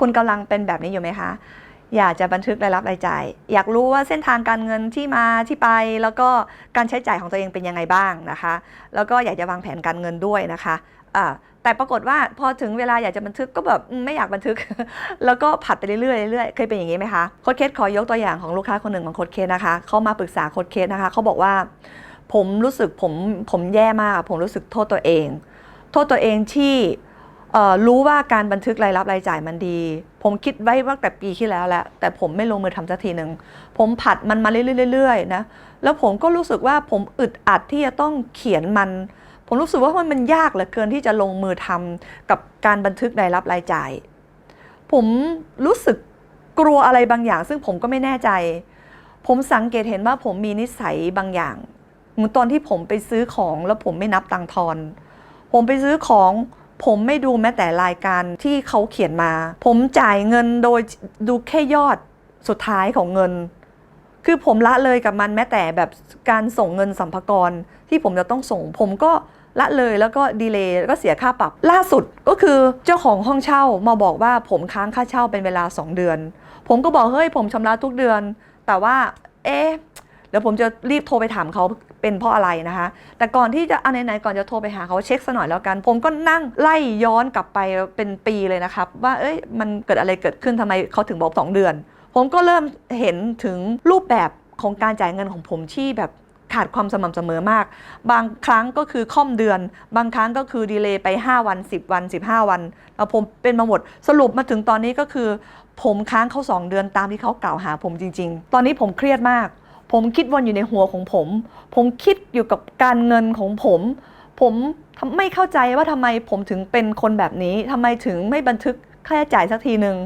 คุณกำลังเป็นแบบนี้อยู่ไหมคะ อยากจะบันทึกรายรับรายจ่าย อยากรู้ว่าเส้นทางการเงินที่มาที่ไป แล้วก็การใช้จ่ายของตัวเองเป็นยังไงบ้างนะคะ แล้วก็อยากจะวางแผนการเงินด้วยนะคะแต่ปรากฏว่าพอถึงเวลาอยากจะบันทึกก็แบบไม่อยากบันทึก แล้วก็ผัดไปเรื่อยๆเรื่อยๆเคยเป็นอย่างนี้ไหมคะโค้ดเคสขอยกตัวอย่างของลูกค้าคนหนึ่งของโค้ดเคสนะคะเขามาปรึกษาโค้ดเคสนะคะเขาบอกว่า ผมรู้สึกผมผมแย่มาก ผมรู้สึกโทษตัวเอง โทษตัวเองที่ รู้ว่าการบันทึกรายรับรายจ่ายมันดี ผมคิดไว้ตั้งแต่ปีที่แล้วแหละแต่ผมไม่ลงมือทำสักทีหนึ่งผมผัดมันมาเรื่อยๆนะแล้วผมก็รู้สึกว่าผมอึดอัดที่จะต้องเขียนมัน ผมรู้สึกว่ามันมันยากเหลือเกินที่จะลงมือทำกับการบันทึกรายรับรายจ่าย ผมรู้สึกกลัวอะไรบางอย่าง ซึ่งผมก็ไม่แน่ใจ ผมสังเกตเห็นว่าผมมีนิสัยบางอย่างเหมือนตอนที่ผมไปซื้อของแล้วผมไม่นับตังทอน ผมไปซื้อของ ผมไม่ดูแม้แต่รายการที่เขาเขียนมา ผมจ่ายเงินโดยดูแค่ยอดสุดท้ายของเงิน คือผมละเลยกับมันแม้แต่แบบการส่งเงินสัมภาระที่ผมจะต้องส่ง ผมก็ละเลยแล้วก็ดีเลย์แล้วก็เสียค่าปรับ ล่าสุดก็คือเจ้าของห้องเช่ามาบอกว่าผมค้างค่าเช่าเป็นเวลา 2 เดือน ผมก็บอกเฮ้ยผมชำระทุกเดือน แต่ว่า เอ๊ะ ดี๋ยวผมจะรีบโทรไปถามเขาเป็นเพราะอะไรนะคะ แต่ก่อนที่จะเอันไหนๆก่อนจะโทรไปหาเขาเช็คซะหน่อยแล้วกัน ผมก็นั่งไล่ย้อนกลับไปเป็นปีเลยนะครับ ว่าเอ้ยมันเกิดอะไรเกิดขึ้นทำไมเขาถึงบอก 2 เดือน ผมก็เริ่มเห็นถึงรูปแบบของการจ่ายเงินของผมที่แบบขาดความสม่ำเสมอมาก บางครั้งก็คือค่อมเดือน บางครั้งก็คือดีเลย์ไป 5 วัน 10 วัน 15 วันแล้วผมเป็นมาหมด สรุปมาถึงตอนนี้ก็คือ ผมค้างเขาสองเดือนตามที่เขากล่าวหาผมจริง ๆ ตอนนี้ผมเครียดมาก ผมคิดวนอยู่ในหัวของผม ผมคิดอยู่กับการเงินของผม ผมไม่เข้าใจว่าทำไมผมถึงเป็นคนแบบนี้ทำไมถึงไม่บันทึกค่าใช้จ่ายสักทีหนึ่ง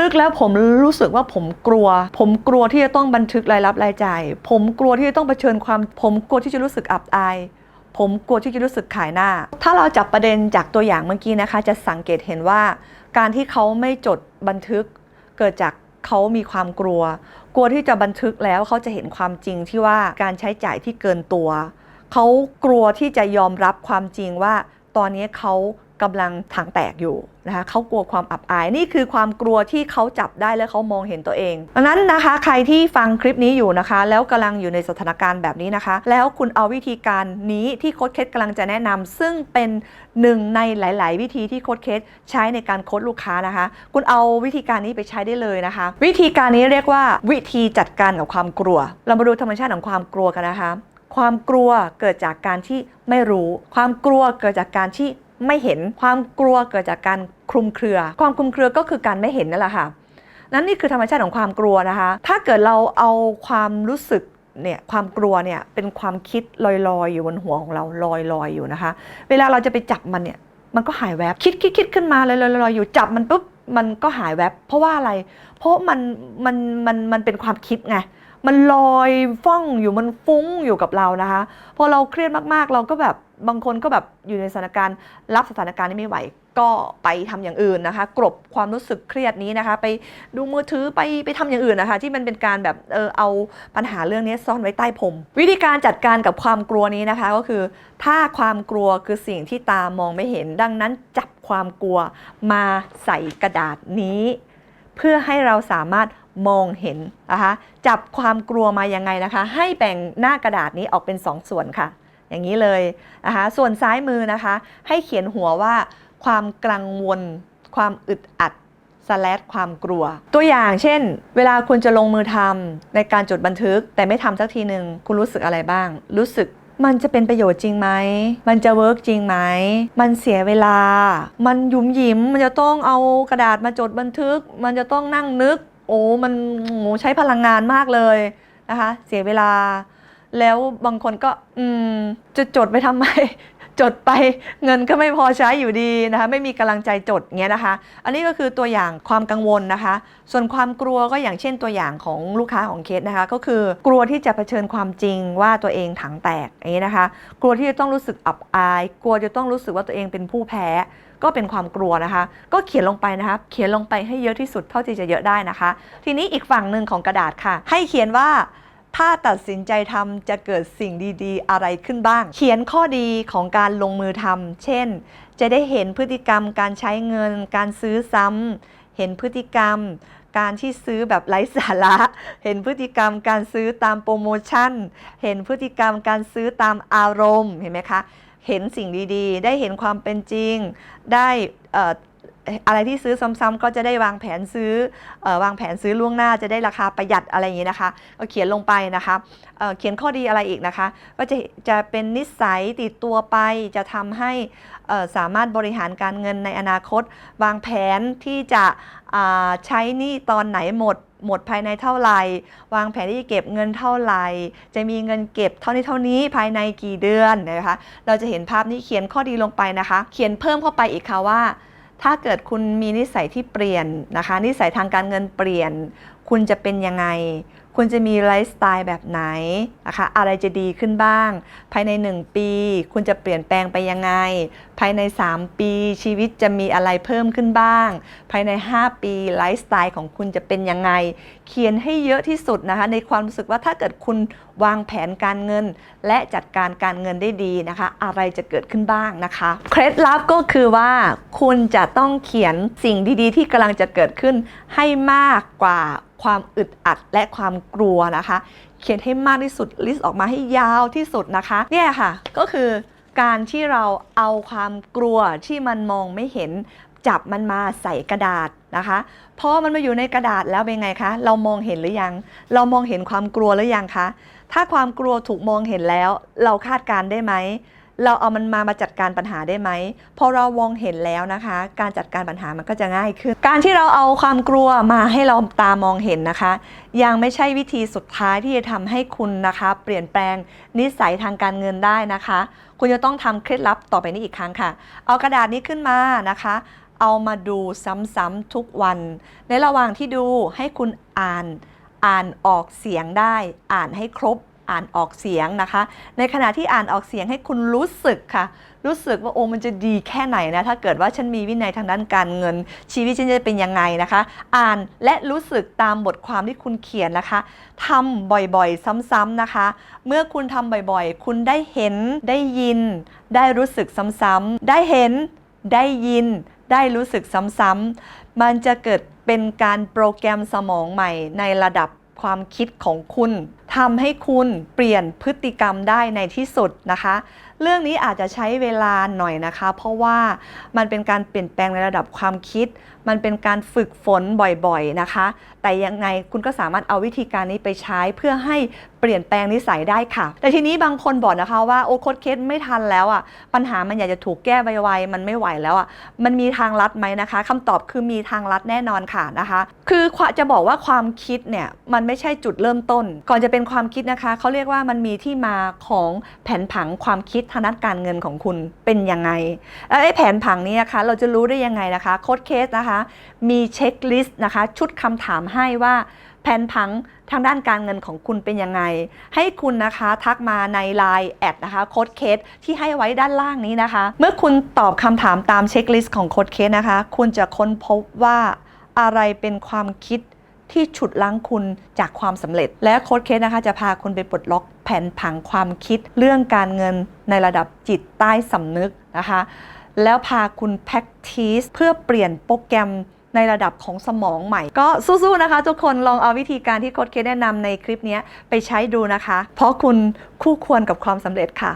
ลึกๆแล้วผมรู้สึกว่าผมกลัว ผมกลัวที่จะต้องบันทึกรายรับรายจ่าย ผมกลัวที่จะต้องเผชิญความ ผมกลัวที่จะรู้สึกอับอาย ผมกลัวที่จะรู้สึกขายหน้า ถ้าเราจับประเด็นจากตัวอย่างเมื่อกี้นะคะ จะสังเกตเห็นว่า การที่เขาไม่จดบันทึกเกิดจาก เขามีความกลัว กลัวที่จะบันทึกแล้วเขาจะเห็นความจริงที่ว่าการใช้จ่ายที่เกินตัว เขากลัวที่จะยอมรับความจริงว่า ตอนนี้เขา กำลังถังแตกอยู่นะคะเขากลัวความอับอายนี่คือความกลัวที่เขาจับได้และเขามองเห็นตัวเองดังนั้นนะคะใครที่ฟังคลิปนี้อยู่นะคะ แล้วกำลังอยู่ในสถานการณ์แบบนี้นะคะ แล้วคุณเอาวิธีการนี้ที่โค้ดเคสกำลังจะแนะนำซึ่งเป็นหนึ่งในหลาย ๆ วิธีที่โค้ดเคสใช้ในการโค้ดลูกค้านะคะ คุณเอาวิธีการนี้ไปใช้ได้เลยนะคะ วิธีการนี้เรียกว่าวิธีจัดการกับความกลัว เรามาดูธรรมชาติของความกลัวกันนะคะ ความกลัวเกิดจากการที่ไม่รู้ ความกลัวเกิดจากการที่ ไม่เห็นความกลัวเกิดจากการคลุมเครือ ความคลุมเครือก็คือการไม่เห็นนั่นแหละค่ะนั้นนี่คือธรรมชาติของความกลัวนะคะ ถ้าเกิดเราเอาความรู้สึกเนี่ยความกลัวเนี่ยเป็นความคิดลอยๆ อยู่บนหัวของเราลอยๆอยู่นะคะ เวลาเราจะไปจับมันเนี่ยมันก็หายแวบคิดคิดคิดขึ้นมาลอยๆลอยๆอยู่จับมันปุ๊บมันก็หายแวบเพราะว่าอะไร เพราะมันมันมันมันเป็นความคิดไง มันลอยฟ้องอยู่มันฟุ้งอยู่กับเรานะคะ พอเราเครียดมากๆ เราก็แบบบางคนก็แบบอยู่ในสถานการณ์ รับสถานการณ์นี้ไม่ไหว ก็ไปทำอย่างอื่นนะคะ กลบความรู้สึกเครียดนี้นะคะ ไปดูมือถือไปไปทำอย่างอื่นนะคะ ที่มันเป็นการแบบเออเอาปัญหาเรื่องนี้ซ่อนไว้ใต้ผม วิธีการจัดการกับความกลัวนี้นะคะ ก็คือ ถ้าความกลัวคือสิ่งที่ตามองไม่เห็น ดังนั้นจับความกลัวมาใส่กระดาษนี้ เพื่อให้เราสามารถ มองเห็นนะคะจับความกลัวมายังไงนะคะ ให้แบ่งหน้ากระดาษนี้ออกเป็น 2 ส่วนค่ะ อย่างนี้เลยนะคะส่วนซ้ายมือนะคะ ให้เขียนหัวว่า ความกังวล ความอึดอัดสแลดความกลัว ตัวอย่างเช่น เวลาคุณจะลงมือทำในการจดบันทึก แต่ไม่ทำสักทีหนึ่งคุณรู้สึกอะไรบ้าง รู้สึกมันจะเป็นประโยชน์จริงไหม มันจะเวิร์กจริงไหม มันเสียเวลา มันยุ่มยิ้ม มันจะต้องเอากระดาษมาจดบันทึก มันจะต้องนั่งนึก โอ้มันโอ้ใช้พลังงานมากเลยนะคะ เสียเวลา แล้วบางคนก็อืมจะจดไปทำไม จดไปเงินก็ไม่พอใช้อยู่ดีนะคะ ไม่มีกำลังใจจดเงี้ยนะคะ อันนี้ก็คือตัวอย่างความกังวลนะคะ ส่วนความกลัวก็อย่างเช่นตัวอย่างของลูกค้าของเคสนะคะ ก็คือกลัวที่จะเผชิญความจริงว่าตัวเองถังแตกอย่างนี้นะคะ กลัวที่จะต้องรู้สึกอับอาย กลัวจะต้องรู้สึกว่าตัวเองเป็นผู้แพ้ ก็เป็นความกลัวนะคะ ก็เขียนลงไปนะคะ เขียนลงไปให้เยอะที่สุดเท่าที่จะเยอะได้นะคะ ทีนี้อีกฝั่งหนึ่งของกระดาษค่ะ ให้เขียนว่าถ้าตัดสินใจทำจะเกิดสิ่งดีๆ อะไรขึ้นบ้าง เขียนข้อดีของการลงมือทำเช่น จะได้เห็นพฤติกรรมการใช้เงิน การซื้อซ้ำเห็นพฤติกรรม การที่ซื้อแบบไร้สาระ เห็นพฤติกรรมการซื้อตามโปรโมชั่น เห็นพฤติกรรมการซื้อตามอารมณ์ เห็นไหมคะ เห็นสิ่งดีๆ ได้เห็นความเป็นจริง ได้ อะไรที่ซื้อซ้ำๆก็จะได้วางแผนซื้ออวางแผนซื้อล่วงหน้าจะได้ราคาประหยัดอะไรอย่างนี้นะคะก็เขียนลงไปนะคะเเขียนข้อดีอะไรอีกนะคะ ก็จะจะเป็นนิสัยติดตัวไปจะทำให้สามารถบริหารการเงินในอนาคต วางแผนที่จะใช้หนี้ตอนไหนหมดหมดภายในเท่าไหร่ วางแผนที่จะเก็บเงินเท่าไหร่ จะมีเงินเก็บเท่านี้เท่านี้ภายในกี่เดือนนะคะ เราจะเห็นภาพนี้เขียนข้อดีลงไปนะคะ เขียนเพิ่มเข้าไปอีกค่ะว่า ถ้าเกิดคุณมีนิสัยที่เปลี่ยนนะคะ นิสัยทางการเงินเปลี่ยน คุณจะเป็นยังไง คุณจะมีไลฟ์สไตล์แบบไหนนะคะอะไรจะดีขึ้นบ้าง ภายใน 1 ปี คุณจะเปลี่ยนแปลงไปยังไง ภายใน 3 ปี ชีวิตจะมีอะไรเพิ่มขึ้นบ้าง ภายใน 5 ปีไลฟ์สไตล์ของคุณจะเป็นยังไง เขียนให้เยอะที่สุดนะคะ ในความรู้สึกว่าถ้าเกิดคุณวางแผนการเงิน และจัดการการเงินได้ดีนะคะ อะไรจะเกิดขึ้นบ้างนะคะเคล็ดลับก็คือว่า คุณจะต้องเขียนสิ่งดีๆ ที่กำลังจะเกิดขึ้นให้มากกว่าความอึดอัดและความกลัวนะคะ เขียนให้มากที่สุดลิสต์ออกมาให้ยาวที่สุดนะคะเนี่ยค่ะ ก็คือการที่เราเอาความกลัวที่มันมองไม่เห็นจับมันมาใส่กระดาษนะคะพอมันมาอยู่ในกระดาษแล้วเป็นไงคะ เรามองเห็นหรือยัง เรามองเห็นความกลัวหรือยังคะ ถ้าความกลัวถูกมองเห็นแล้ว เราคาดการณ์ได้ไหม เราเอามันมามาจัดการปัญหาได้ไหมพอเรามองเห็นแล้วนะคะ การจัดการปัญหามันก็จะง่ายขึ้น การที่เราเอาความกลัวมาให้เราตามองเห็นนะคะ ยังไม่ใช่วิธีสุดท้ายที่จะทำให้คุณนะคะ เปลี่ยนแปลงนิสัยทางการเงินได้นะคะ คุณจะต้องทำเคล็ดลับต่อไปนี้อีกครั้งค่ะ เอากระดาษนี้ขึ้นมานะคะ เอามาดูซ้ำๆทุกวัน ในระหว่างที่ดูให้คุณอ่านอ่านออกเสียงได้ อ่านให้ครบ อ่านออกเสียงนะคะ ในขณะที่อ่านออกเสียงให้คุณรู้สึกค่ะ รู้สึกว่าโอ้มันจะดีแค่ไหนนะถ้าเกิดว่าฉันมีวินัยทางด้านการเงิน ชีวิตฉันจะเป็นยังไงนะคะ อ่านและรู้สึกตามบทความที่คุณเขียนนะคะทำบ่อยๆ ซ้ำๆนะคะ เมื่อคุณทำบ่อยๆ คุณได้เห็นได้ยิน ได้รู้สึกซ้ำๆได้เห็นได้ยิน ได้รู้สึกซ้ำๆมันจะเกิดเป็นการโปรแกรมสมองใหม่ในระดับ ความคิดของคุณทำให้คุณเปลี่ยนพฤติกรรมได้ในที่สุดนะคะ เรื่องนี้อาจจะใช้เวลาหน่อยนะคะ เพราะว่ามันเป็นการเปลี่ยนแปลงในระดับความคิด มันเป็นการฝึกฝนบ่อยๆนะคะ แต่ยังไงคุณก็สามารถเอาวิธีการนี้ไปใช้เพื่อให้ ปลี่ยนแปลงนิสัยได้ค่ะ แต่ทีนี้บางคนบอกนะคะว่าโอ้โคดเคสไม่ทันแล้วอะปัญหามันอยากจะถูกแก้ไวๆมันไม่ไหวแล้วอะมันมีทางลัดไหมนะคะคำตอบคือมีทางลัดแน่นอนค่ะนะคะ คือจะบอกว่าความคิดเนี่ยมันไม่ใช่จุดเริ่มต้น ก่อนจะเป็นความคิดนะคะเขาเรียกว่ามันมีที่มาของแผนผังความคิดทางด้านการเงินของคุณเป็นยังไงแล้วไอ้แผนผังนี้นะคะ เราจะรู้ได้ยังไงนะคะโค้ดเคสนะคะ มีเช็คลิสต์นะคะ ชุดคำถามให้ว่า แผนผังทางด้านการเงินของคุณเป็นยังไง ให้คุณนะคะทักมาใน Line แอดนะคะโค้ดเคสที่ให้ไว้ด้านล่างนี้นะคะ เมื่อคุณตอบคำถามตามเช็คลิสต์ของโค้ดเคสนะคะ คุณจะค้นพบว่าอะไรเป็นความคิดที่ฉุดล้างคุณจากความสำเร็จ และโค้ดเคสนะคะจะพาคุณไปปลดล็อกแผนผังความคิด เรื่องการเงินในระดับจิตใต้สำนึกนะคะ แล้วพาคุณ practice เพื่อเปลี่ยนโปรแกรม ในระดับของสมองใหม่ ก็สู้ๆนะคะ ทุกคนลองเอาวิธีการที่โค้ดเคสแนะนำในคลิปนี้ไปใช้ดูนะคะ เพราะคุณคู่ควรกับความสำเร็จค่ะ